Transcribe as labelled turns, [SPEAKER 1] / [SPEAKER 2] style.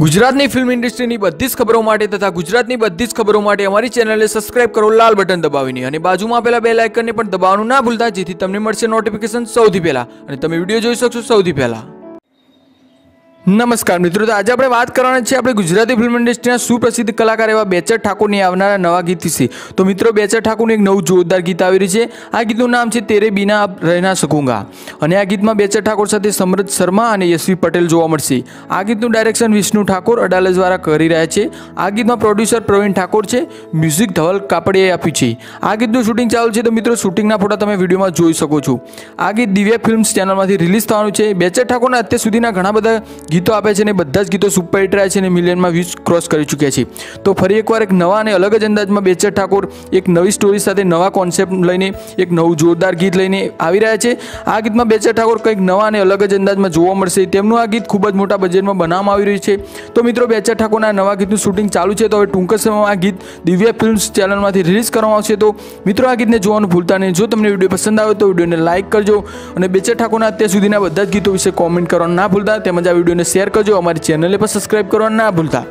[SPEAKER 1] ગુજરાતની ફિલ્મ ઇન્ડસ્ટ્રીની બધી જ ખબરો માટે તથા ગુજરાતની બધી જ ખબરો માટે અમારી ચેનલને સબસ્ક્રાઇબ કરો, લાલ બટન દબાવીને અને બાજુમાં આપેલા બે લાઇકનને પણ દબાવવાનું ના ભૂલતા, જેથી તમને મળશે નોટિફિકેશન સૌથી પહેલા. અને તમે વીડિયો જોઈ શકશો સૌથી પહેલા. નમસ્કાર મિત્રો, તો આજે આપણે વાત કરવાના છે આપણે ગુજરાતી ફિલ્મ ઇન્ડસ્ટ્રીના સુપ્રસિદ્ધ કલાકાર એવા બેચર ઠાકોરની આવનારા નવા ગીત વિશે. તો મિત્રો, બેચર ઠાકોરનું એક નવું જોરદાર ગીત આવી રહ્યું છે. આ ગીતનું નામ છે, તેરે બિના રહેના શકુંગા અને આ ગીતમાં બેચર ઠાકોર સાથે સમૃદ્ધ શર્મા અને યશવી પટેલ જોવા મળશે. આ ગીતનું ડાયરેક્શન વિષ્ણુ ઠાકોર અડાલજ દ્વારા કરી રહ્યા છે. આ ગીતમાં પ્રોડ્યુસર પ્રવીણ ઠાકોર છે. મ્યુઝિક ધવલ કાપડીએ આપ્યું છે. આ ગીતનું શૂટિંગ ચાલુ છે તો મિત્રો શૂટિંગના ફોટા તમે વિડીયોમાં જોઈ શકો છો. આ ગીત દિવ્યા ફિલ્મ્સ ચેનલમાંથી રિલીઝ થવાનું છે. બેચર ઠાકોરના અત્યાર સુધીના ઘણા બધા ગીતો આપે છે અને બધા જ ગીતો સુપર હિટ રહ્યા છે અને મિલિયનમાં વ્યૂઝ ક્રોસ કરી ચૂક્યા છે. તો ફરી એકવાર એક નવા અને અલગ જ અંદાજમાં બેચર ઠાકોર એક નવી સ્ટોરી સાથે નવા કોન્સેપ્ટ લઈને એક નવું જોરદાર ગીત લઈને આવી રહ્યા છે. આ ગીતમાં બેચર ઠાકોર કંઈક નવા અને અલગ જ અંદાજમાં જોવા મળશે. તેમનું આ ગીત ખૂબ જ મોટા બજેટમાં બનાવવામાં આવી રહ્યું છે. તો મિત્રો બેચર ઠાકોરના નવા ગીતનું શૂટિંગ ચાલુ છે. તો હવે ટૂંક સમયમાં આ ગીત દિવ્યા ફિલ્મ્સ ચેનલમાંથી રિલીઝ કરવામાં આવશે. તો મિત્રો, આ ગીતને જોવાનું ભૂલતા નહીં. જો તમને વીડિયો પસંદ આવે તો વિડીયોને લાઇક કરજો અને બેચર ઠાકોરના અત્યાર સુધીના બધા જ ગીતો વિશે કોમેન્ટ કરવાનું ના ભૂલતા. તેમજ આ વિડીયોને શેર કરજો. અમારી ચેનલને પણ સબસ્ક્રાઇબ કરવાનું ના ભૂલતા.